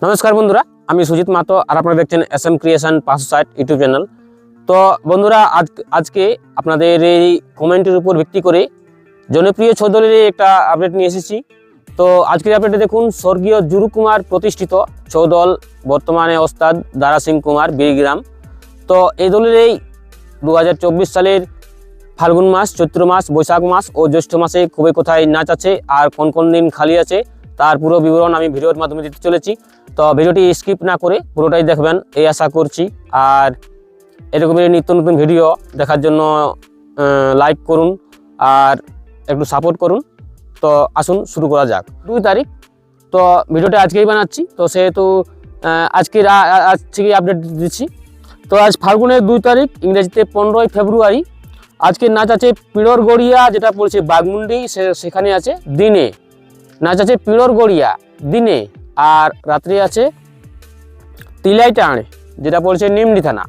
নমস্কার বন্ধুরা, আমি সুজিত মাতো আর আপনারা দেখছেন এস এম ক্রিয়েশন পাঁচশো ষাট ইউটিউব চ্যানেল। তো বন্ধুরা, আজ আজকে আপনাদের এই কমেন্টের উপর ভিত্তি করে জনপ্রিয় ছৌদলের একটা আপডেট নিয়ে এসেছি। তো আজকের আপডেটে দেখুন, স্বর্গীয় জুরু কুমার প্রতিষ্ঠিত ছৌদল বর্তমানে ওস্তাদ দারা সিং কুমার, বীরগ্রাম। তো এই দলের এই দু হাজার চব্বিশ সালের ফাল্গুন মাস, চৈত্র মাস, বৈশাখ মাস ও জ্যৈষ্ঠ মাসে খুবই কোথায় নাচ আছে আর কোন কোন দিন খালি আছে তার পুরো বিবরণ আমি ভিডিওর মাধ্যমে দিতে চলেছি। তো ভিডিওটি স্কিপ না করে পুরোটাই দেখবেন, এই আশা করছি। আর এরকমের নিত্য নতুন ভিডিও দেখার জন্য লাইক করুন আর একটু সাপোর্ট করুন। তো আসুন, শুরু করা যাক। দুই তারিখ, তো ভিডিওটা আজকেই বানাচ্ছি। তো সেহেতু আজকের আজ থেকেই আপডেট দিচ্ছি। তো আজ ফাল্গুনের দুই তারিখ, ইংরেজিতে পনেরোই ফেব্রুয়ারি। আজকে নাচ আছে পিড়র গড়িয়া যেটা পড়ছে বাগমুন্ডি সে- সেখানে আছে দিনে। নাচ আছে পিড়র গড়িয়া, দিনে। আর রাত্রি আছে তিলাই টাঁড় যেটা পড়ছে নিমডি থানা।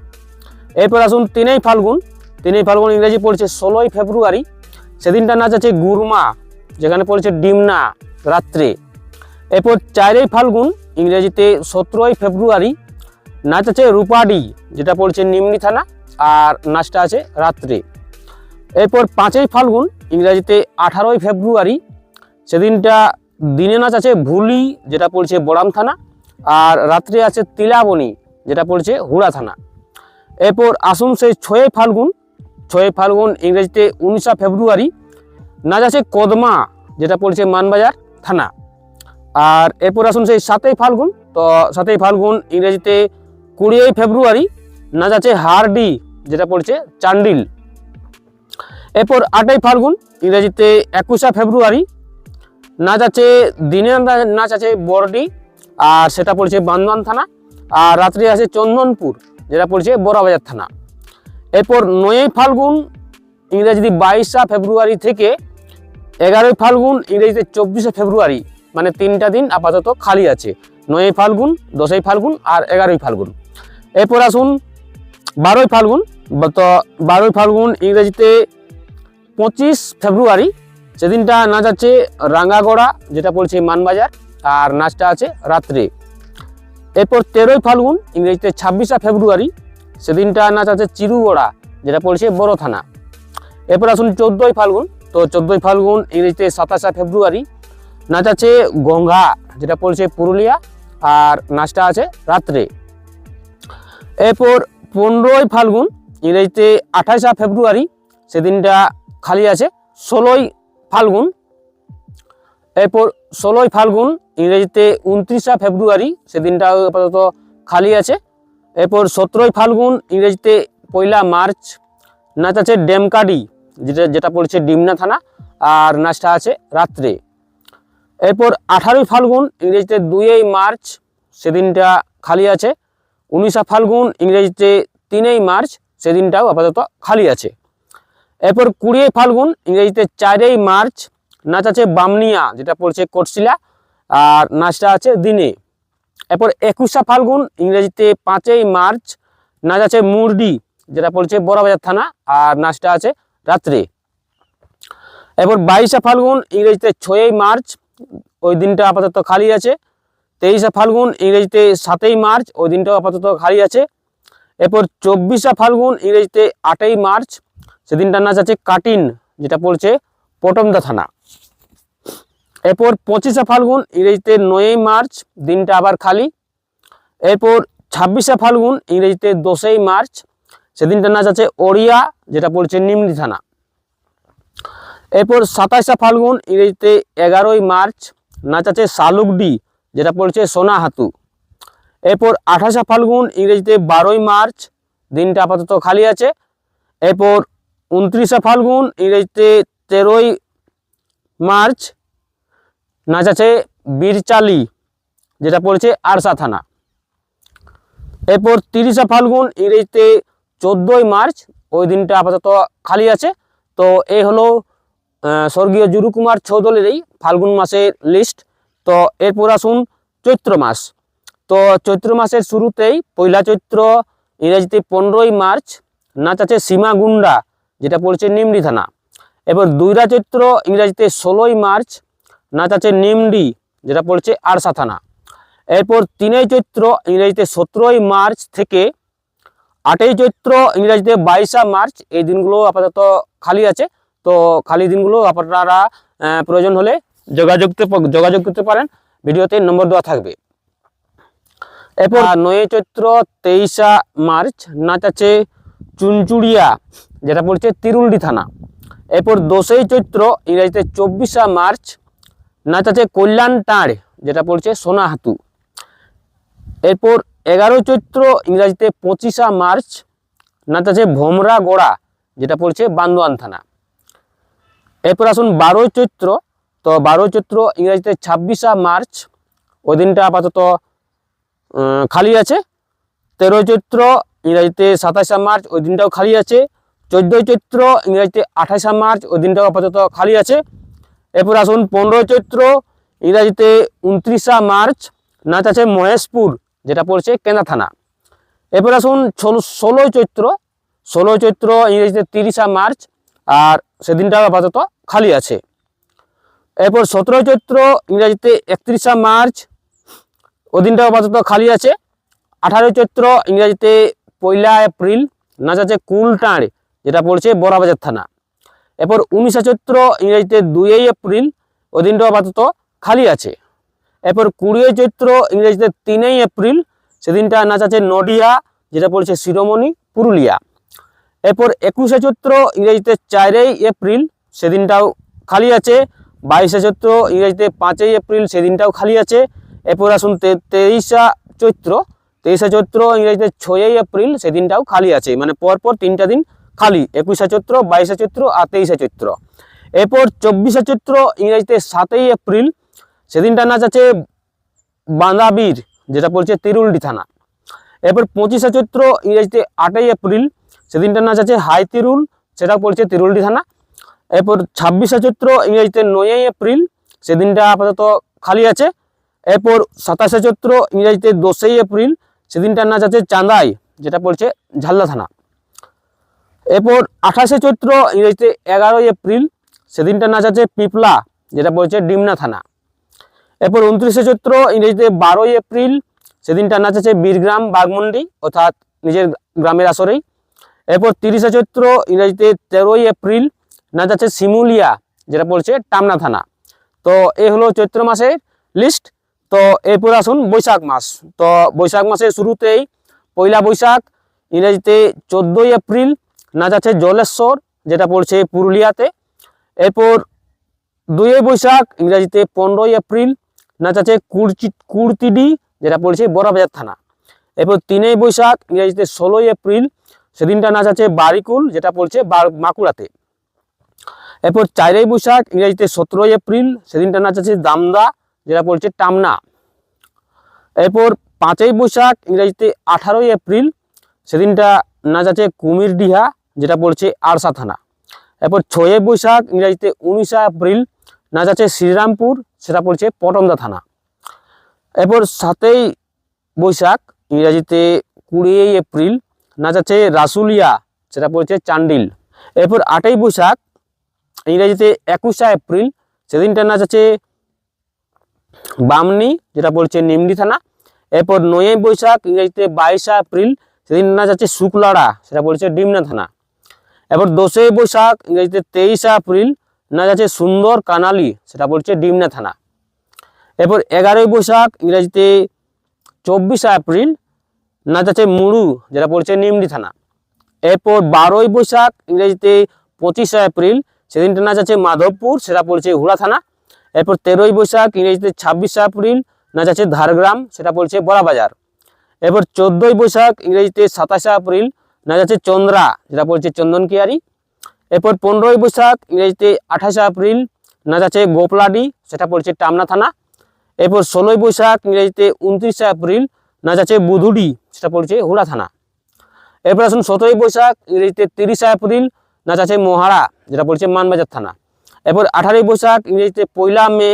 এরপর আসুন তিনেই ফাল্গুন। তিনেই ফাল্গুন ইংরেজি পড়ছে ষোলোই ফেব্রুয়ারি। সেদিনটা নাচ আছে গুরমা, যেখানে পড়ছে ডিমনা রাত্রে। এরপর চারই ফাল্গুন ইংরেজিতে সতেরোই ফেব্রুয়ারি। নাচ আছে রূপাডি, যেটা পড়ছে নিমনি থানা। আর নাচটা আছে রাত্রে। এরপর পাঁচই ফাল্গুন ইংরেজিতে আঠারোই ফেব্রুয়ারি। সেদিনটা দিনে নাচ আছে ভুলি, যেটা পড়ছে বড়াম থানা, আর রাত্রে আছে তিলাবনি, যেটা পড়ছে হুড়া থানা। এরপর আসুন সেই ছয়ই ফাল্গুন ছয়ই ফাল্গুন, ইংরেজিতে উনিশা ফেব্রুয়ারি। নাচ আছে কদমা, যেটা পড়ছে মানবাজার থানা। আর এরপর আসুন সেই সাতই ফাল্গুন, তো সাতই ফাল্গুন, ইংরেজিতে কুড়িই ফেব্রুয়ারি। নাচ আছে হারডি, যেটা পড়ছে চান্ডিল। এরপর আটই ফাল্গুন, ইংরেজিতে একুশা ফেব্রুয়ারি। নাচ আছে দিনের নাচ আছে বড়ডি আর সেটা পড়ছে বান্দওয়ান থানা, আর রাত্রি আছে চন্দনপুর, যেটা পড়ছে বড়াবাজার থানা। এরপর নয়ই ফাল্গুন, ইংরেজিতে বাইশা ফেব্রুয়ারি থেকে এগারোই ফাল্গুন, ইংরেজিতে চব্বিশে ফেব্রুয়ারি মানে তিনটা দিন আপাতত খালি আছে। নয়ই ফাল্গুন, দশই ফাল্গুন, আর এগারোই ফাল্গুন। এরপর আসুন বারোই ফাল্গুন, তো বারোই ফাল্গুন, ইংরেজিতে পঁচিশ ফেব্রুয়ারি সেদিনটা নাচ আছে রাঙ্গাগড়া, যেটা পড়ছে মানবাজার, আর নাচটা আছে রাত্রে। এরপর তেরোই ফাল্গুন, ইংরেজিতে ছাব্বিশা ফেব্রুয়ারি, সেদিনটা নাচ আছে চিরুগড়া, যেটা পড়ছে বড় থানা এরপর আসুন চোদ্দোই ফাল্গুন, তো চোদ্দোই ফাল্গুন, ইংরেজিতে সাতাশে ফেব্রুয়ারি, নাচ আছে গঙ্গা, যেটা পড়ছে পুরুলিয়া, আর নাচটা আছে রাত্রে। এরপর পনেরোই ফাল্গুন, ইংরেজিতে আঠাশা ফেব্রুয়ারি, সেদিনটা খালি আছে, ষোলোই ফাল্গুন। এরপর ষোলোই ফাল্গুন, ইংরেজিতে উনত্রিশা ফেব্রুয়ারি, সেদিনটা আপাতত খালি আছে। এরপর সতেরোই ফাল্গুন, ইংরেজিতে পয়লা মার্চ, নাচ আছে ডেমকাডি, যেটা যেটা পড়েছে ডিমনা থানা, আর নাচটা আছে রাত্রে। এরপর আঠারোই ফাল্গুন, ইংরেজিতে দুইই মার্চ, সেদিনটা খালি আছে। উনিশা ফাল্গুন, ইংরেজিতে তিনই মার্চ, সেদিনটাও আপাতত খালি আছে। এরপর কুড়িয়ে ফাল্গুন, ইংরেজিতে চারই মার্চ, নাচ আছে বামনিয়া, যেটা পড়ছে কোটশিলা, আর নাচটা আছে দিনে। এরপর একুশা ফাল্গুন, ইংরেজিতে পাঁচই মার্চ, নাচ আছে মুরডি, যেটা পড়ছে বড়বাজার থানা, আর নাচটা আছে রাত্রে। এরপর বাইশা ফাল্গুন, ইংরেজিতে ছয়ই মার্চ, ওই দিনটা আপাতত খালি আছে। তেইশা ফাল্গুন, ইংরেজিতে সাতই মার্চ, ওই দিনটাও আপাতত খালি আছে। এরপর চব্বিশা ফাল্গুন, ইংরেজিতে আটই মার্চ সেদিনটার নাচ আছে কাটিন, যেটা পড়ছে পটমদা থানা। এরপর পঁচিশে ফাল্গুন, ইংরেজিতে নয়ই মার্চ, দিনটা আবার খালি। এরপর ছাব্বিশে ফাল্গুন, ইংরেজিতে দশই মার্চ, সেদিনটার নাচ আছে ওড়িয়া, যেটা পড়ছে নিমনি থানা। এরপর সাতাশে ফাল্গুন, ইংরেজিতে এগারোই মার্চ, নাচ আছে শালুকডি যেটা পড়ছে সোনাহাতু এরপর আঠাশে ফাল্গুন, ইংরেজিতে বারোই মার্চ, দিনটা আপাতত খালি আছে। এরপর উনত্রিশে ফাল্গুন, ইংরেজিতে তেরোই মার্চ, নাচ আছে বীরচালি, যেটা পড়েছে আরসা থানা। এরপর তিরিশে ফাল্গুন, ইংরেজিতে চোদ্দোই মার্চ, ওই দিনটা আপাতত খালি আছে। তো এই হলো স্বর্গীয় জুরু কুমার চৌধুরীর এই ফাল্গুন মাসের লিস্ট। তো এরপর আসুন চৈত্র মাস। তো চৈত্র মাসের শুরুতেই পয়লা চৈত্র, ইংরেজিতে পনেরোই মার্চ, নাচ আছে সীমাগুন্ডা যেটা পড়ছে নিমডি থানা। এবার দুইরা চৈত্র ইংরেজিতে ষোলোই মার্চ নাচ আছে নিমডি যেটা পড়ছে আরসা থানা। এরপর তিনই চৈত্র ইংরেজিতে সতেরোই মার্চ থেকে আটই চৈত্র ইংরেজিতে বাইশা মার্চ এই দিনগুলো আপাতত খালি আছে। তো খালি দিনগুলো আপনারা প্রয়োজন হলে যোগাযোগ যোগাযোগ করতে পারেন। ভিডিওতে নম্বর দেওয়া থাকবে। এরপর নয় চৈত্র তেইশা মার্চ নাচ আছে চুনচুড়িয়া, যেটা পড়ছে তিরুলডি থানা। এরপর দোষই চৈত্র, ইংরেজিতে চব্বিশা মার্চ নাচ আছে কল্যাণ টাঁড় যেটা পড়ছে সোনাহাতু এরপর এগারো চৈত্র, ইংরাজিতে পঁচিশা মার্চ নাচ আছে ভোমরা গোড়া, যেটা পড়ছে বান্দোয়ান থানা। এরপর আসুন বারোই চৈত্র, তো বারোই চৈত্র, ইংরাজিতে ছাব্বিশা মার্চ, ওই দিনটা আপাতত খালি আছে। তেরোই চৈত্র ইংরাজিতে সাতাশে মার্চ ওই দিনটাও খালি আছে। চোদ্দোই চৈত্র ইংরাজিতে আঠাশে মার্চ ওই দিনটাও আপাতত খালি আছে। এরপর আসুন পনেরোই চৈত্র ইংরাজিতে উনত্রিশা মার্চ, নাচ আছে মহেশপুর, যেটা পড়ছে কেনা থানা। এরপর আসুন ষোলো ষোলোই চৈত্র ষোলোই চৈত্র ইংরেজিতে তিরিশা মার্চ, আর সেদিনটাও আপাতত খালি আছে। এরপর সতেরোই চৈত্র ইংরাজিতে একত্রিশা মার্চ, ওই দিনটাও আপাতত খালি আছে। আঠারোই চৈত্র ইংরাজিতে পয়লা এপ্রিল নাচ আছে কুলটাঁড় যেটা পড়ছে বড়াবাজার থানা। এরপর উনিশে চৈত্র ইংরেজিতে দুই এপ্রিল ওই দিনটাও আপাতত খালি আছে। এরপর কুড়িয়ে চৈত্র ইংরেজিতে তিনই এপ্রিল সেদিনটা নাচ আছে নডিয়া যেটা পড়ছে শিরোমণি, পুরুলিয়া। এরপর একুশে চৈত্র ইংরেজিতে চারই এপ্রিল সেদিনটাও খালি আছে। বাইশে চৈত্র ইংরেজিতে পাঁচই এপ্রিল সেদিনটাও খালি আছে। এরপর আসুন তেইশা চৈত্র তেইশে চৈত্র, ইংরেজিতে ছয়ই এপ্রিল, সেদিনটাও খালি আছে। মানে পরপর তিনটা দিন খালি, একুশে চৈত্র, বাইশে চৈত্র আর তেইশে চৈত্র। এরপর চব্বিশে চৈত্র, ইংরেজিতে সাতই এপ্রিল সেদিনটা নাচ আছে বাঁধাবীর যেটা পড়ছে তিরুলডি থানা। এরপর পঁচিশে চৈত্র, ইংরেজিতে আটই এপ্রিল সেদিনটা নাচ আছে হাই তিরুল সেটা পড়ছে তিরুলডি থানা। এরপর ছাব্বিশে চৈত্র, ইংরেজিতে নয়ই এপ্রিল, সেদিনটা আপাতত খালি আছে। এরপর সাতাশে চৈত্র, ইংরেজিতে দশই এপ্রিল সেদিনটা নাচ আছে চাঁদাই যেটা পড়ছে ঝালদা থানা। এরপর আঠাশে চৈত্র, ইংরেজিতে এগারোই এপ্রিল সেদিনটার নাচ আছে পিপলা, যেটা পড়ছে ডিমনা থানা। এরপর উনত্রিশে চৈত্র, ইংরেজিতে বারোই এপ্রিল সেদিনটার নাচ আছে বীরগ্রাম বাগমন্ডি অর্থাৎ নিজের গ্রামের আসরেই। এরপর তিরিশে চৈত্র, ইংরেজিতে তেরোই এপ্রিল, নাচ আছে শিমুলিয়া, যেটা পড়ছে টামনা থানা। তো এই হলো চৈত্র মাসের লিস্ট তো এরপর আসুন বৈশাখ মাস। তো বৈশাখ মাসের শুরুতেই পয়লা বৈশাখ, ইংরেজিতে চোদ্দোই এপ্রিল নাচ আছে জলেশ্বর, যেটা পড়ছে পুরুলিয়াতে। এরপর দুই বৈশাখ, ইংরেজিতে পনেরোই এপ্রিল নাচ আছে কুড়চি, কুড়তিডি, যেটা পড়ছে বড়বাজার থানা। এরপর তিনই বৈশাখ, ইংরেজিতে ষোলোই এপ্রিল, সেদিনটা নাচ আছে বারিকুল, যেটা পড়ছে বাঁকুড়াতে। এরপর চারই বৈশাখ, ইংরেজিতে সতেরোই এপ্রিল, সেদিনটা নাচ আছে দামদা যেটা পড়ছে টামনা। এরপর পাঁচই বৈশাখ, ইংরেজিতে আঠারোই এপ্রিল, সেদিনটা নাচ আছে কুমিরডিহা যেটা পড়ছে আরসা থানা। এরপর ছয়ই বৈশাখ, ইংরেজিতে উনিশে এপ্রিল নাচ আছে শ্রীরামপুর, সেটা পড়ছে পটমদা থানা। এরপর সাতই বৈশাখ, ইংরাজিতে কুড়ি এপ্রিল নাচ আছে রাসুলিয়া, সেটা পড়ছে চান্ডিল। এরপর আটই বৈশাখ, ইংরেজিতে একুশে এপ্রিল, সেদিনটা নাচ আছে বামনি, যেটা পড়ছে নিমডি থানা। এরপর নয়ই বৈশাখ, ইংরেজিতে বাইশে এপ্রিল, সেদিন নাচ আছে শুক্লাড়া সেটা পড়ছে ডিমনা থানা। এরপর দশই বৈশাখ, ইংরেজিতে তেইশে এপ্রিল নাচ আছে সুন্দর কানালি, সেটা পড়ছে ডিমনা থানা। এরপর এগারোই বৈশাখ, ইংরেজিতে চব্বিশে এপ্রিল নাচ আছে মুড়ু, যেটা পড়ছে নিমডি থানা। এরপর বারোই বৈশাখ, ইংরেজিতে পঁচিশে এপ্রিল, সেদিনটা নাচ আছে মাধবপুর, সেটা পড়ছে হুড়া থানা। এরপর তেরোই বৈশাখ ইংরেজিতে ছাব্বিশে এপ্রিল নাচ আছে ঝাড়গ্রাম সেটা পড়ছে বড়াবাজার। এরপর চোদ্দোই বৈশাখ ইংরেজিতে সাতাশে এপ্রিল নাচ আছে চন্দ্রা, যেটা পড়ছে চন্দনকিয়ারি এরপর পনেরোই বৈশাখ ইংরেজিতে আঠাশে এপ্রিল নাচ আছে গোপলাডি, সেটা পড়ছে টামনা থানা। এরপর ষোলোই বৈশাখ ইংরেজিতে উনত্রিশে এপ্রিল নাচ আছে বুধুডি, সেটা পড়ছে হুড়া থানা। এরপর আসুন সতেরোই বৈশাখ ইংরেজিতে তিরিশে এপ্রিল নাচ আছে মহারা, যেটা পড়ছে মানবাজার থানা। এরপর আঠারোই বৈশাখ, ইংরেজিতে পয়লা মে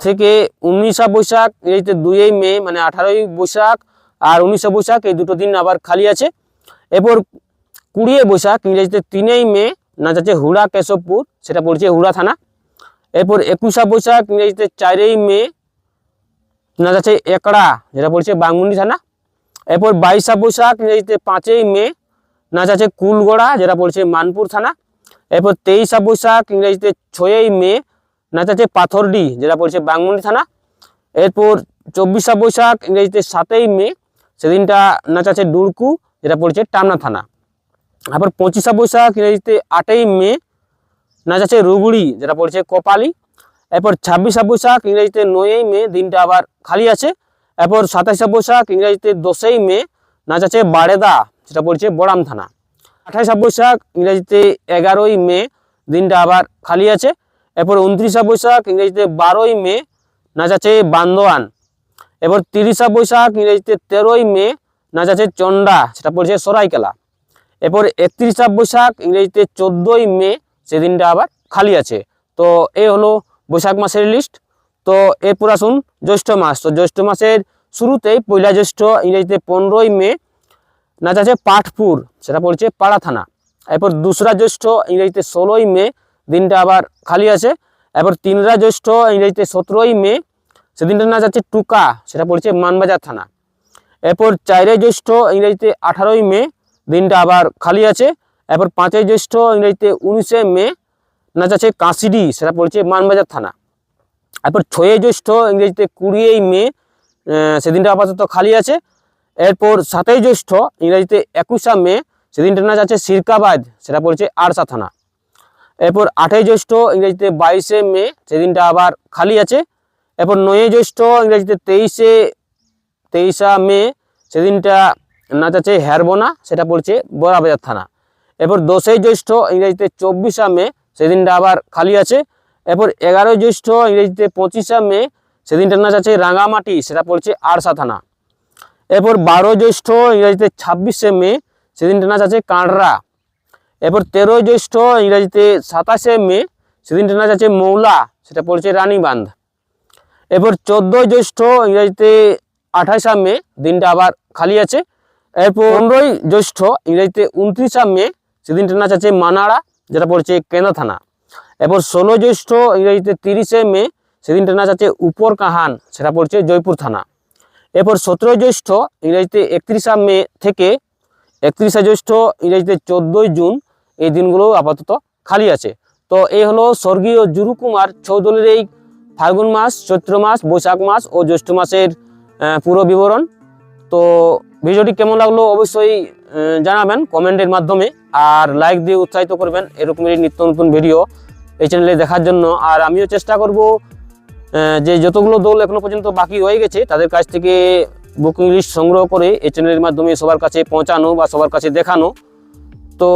থেকে উনিশা বৈশাখ, ইংরেজিতে দুইই মে মানে আঠারোই বৈশাখ আর উনিশে বৈশাখ, এই দুটো দিন আবার খালি আছে। এরপর কুড়িয়ে বৈশাখ, ইংরেজিতে তিনই মে নাচ আছে হুড়া কেশবপুর, সেটা পড়ছে হুড়া থানা। এরপর একুশা বৈশাখ, ইংরেজিতে চারই মে নাচ আছে একড়া, যেটা পড়ছে বাংমুন্ডি থানা। এরপর বাইশা বৈশাখ, ইংরেজিতে পাঁচই মে নাচ আছে কুলগড়া, যেটা পড়ছে মানপুর থানা। এরপর তেইশা বৈশাখ, ইংরেজিতে ছয়ই মে, নাচ আছে পাথরডি, যেটা পড়ছে বাংমুন্ডি থানা। এরপর চব্বিশা বৈশাখ, ইংরেজিতে সাতই মে, সেদিনটা নাচ আছে ডুরকু, যেটা পড়ছে টামনা থানা। তারপর পঁচিশা বৈশাখ, ইংরেজিতে আটই মে, নাচ আছে রুগুড়ি, যেটা পড়ছে কপালি। এরপর ছাব্বিশা বৈশাখ, ইংরেজিতে নয়ই মে, দিনটা আবার খালি আছে। এরপর সাতাশা বৈশাখ, ইংরেজিতে দশই মে, নাচ আছে বাড়েদা যেটা পড়ছে বড়াম থানা। আঠাশা বৈশাখ ইংরেজিতে এগারোই মে, দিনটা আবার খালি আছে। এরপর উনত্রিশা বৈশাখ ইংরেজিতে বারোই মে নাচ আছে বান্দোয়ান। এরপর তিরিশা বৈশাখ ইংরেজিতে তেরোই মে নাচ আছে চন্ডা সেটা পড়ছে সরাইকেলা। এরপর একত্রিশা বৈশাখ ইংরেজিতে চোদ্দোই মে সেদিনটা আবার খালি আছে। তো এই হলো বৈশাখ মাসের লিস্ট তো এরপর আসুন জ্যৈষ্ঠ মাস। তো জ্যৈষ্ঠ মাসের শুরুতেই পয়লা জ্যৈষ্ঠ, ইংরেজিতে পনেরোই মে নাচ আছে পাঠপুর, সেটা পড়ছে পাড়া থানা। এরপর দুসরা জ্যৈষ্ঠ, ইংরেজিতে ষোলোই মে, দিনটা আবার খালি আছে। এরপর তিনরা জ্যৈষ্ঠ, ইংরেজিতে সতেরোই মে সেদিনটা নাচ আছে টুকা, সেটা পড়ছে মানবাজার থানা। এরপর চারে জ্যৈষ্ঠ, ইংরেজিতে আঠারোই মে, দিনটা আবার খালি আছে। এরপর পাঁচই জ্যৈষ্ঠ, ইংরেজিতে উনিশে মে নাচ আছে কাঁসিডি, সেটা পড়ছে মানবাজার থানা। এরপর ছয়ই জ্যৈষ্ঠ, ইংরেজিতে কুড়িই মে সেদিনটা আপাতত খালি আছে। এরপর সাতই জ্যৈষ্ঠ, ইংরেজিতে একুশা মে সেদিনটার নাচ আছে সিরকাবাদ, সেটা পড়ছে আরসা থানা। এরপর আটই জ্যৈষ্ঠ, ইংরেজিতে বাইশে মে, সেদিনটা আবার খালি আছে। এরপর নয়ই জ্যৈষ্ঠ, ইংরেজিতে তেইশে, তেইশা মে, সেদিনটা নাচ আছে হ্যারবোনা সেটা পড়ছে বড়াবাজার থানা। এরপর দশই জ্যৈষ্ঠ, ইংরেজিতে চব্বিশা মে, সেদিনটা আবার খালি আছে। এরপর এগারোই জ্যৈষ্ঠ, ইংরেজিতে পঁচিশা মে সেদিনটার নাচ আছে রাঙামাটি সেটা পড়ছে আরসা থানা। এরপর বারো জ্যৈষ্ঠ ইংরাজিতে ছাব্বিশে মে সেদিনটার নাচ আছে কাঁড়রা। এরপর তেরোই জ্যৈষ্ঠ ইংরাজিতে সাতাশে মে সেদিনটার নাচ আছে মৌলা, সেটা পড়ছে রানীবান্ধ এরপর চোদ্দোই জ্যৈষ্ঠ ইংরাজিতে আঠাশা মে, দিনটা আবার খালি আছে। এরপর পনেরোই জ্যৈষ্ঠ ইংরেজিতে উনত্রিশা মে সেদিনটার নাচ আছে মানাড়া, যেটা পড়ছে কেন্দ্র থানা। এরপর ষোলো জ্যৈষ্ঠ ইংরাজিতে তিরিশে মে সেদিনটার নাচ আছে উপর কাহান সেটা পড়ছে জয়পুর থানা। এরপর সতেরোই জ্যৈষ্ঠ ইংরেজিতে একত্রিশা মে থেকে একত্রিশা জ্যৈষ্ঠ ইংরেজিতে চোদ্দোই জুন এই দিনগুলো আপাতত খালি আছে। তো এই হলো স্বর্গীয় জুরু কুমার চৌধুরীর এই ফাল্গুন মাস, চৈত্র মাস, বৈশাখ মাস ও জ্যৈষ্ঠ মাসের পুরো বিবরণ। তো ভিডিওটি কেমন লাগল অবশ্যই জানাবেন কমেন্টের মাধ্যমে আর লাইক দিয়ে উৎসাহিত করবেন। এরকমেরই নিত্য নতুন ভিডিও এই চ্যানেলে দেখার জন্য। আর আমিও চেষ্টা করব যে যতগুলো দল এখনও পর্যন্ত বাকি রয়ে গেছে, তাদের কাছ থেকে বুকিং লিস্ট সংগ্রহ করে এই চ্যানেলের মাধ্যমে সবার কাছে পৌঁছানো বা সবার কাছে দেখানো। তো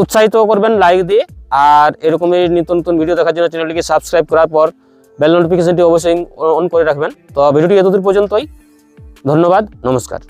উৎসাহিত করবেন লাইক দিয়ে, আর এরকমের নিত্য নতুন ভিডিও দেখার জন্য চ্যানেলটিকে সাবস্ক্রাইব করার পর বেল নোটিফিকেশনটি অবশ্যই অন করে রাখবেন। তো ভিডিওটি এতদূর পর্যন্তই। ধন্যবাদ, নমস্কার।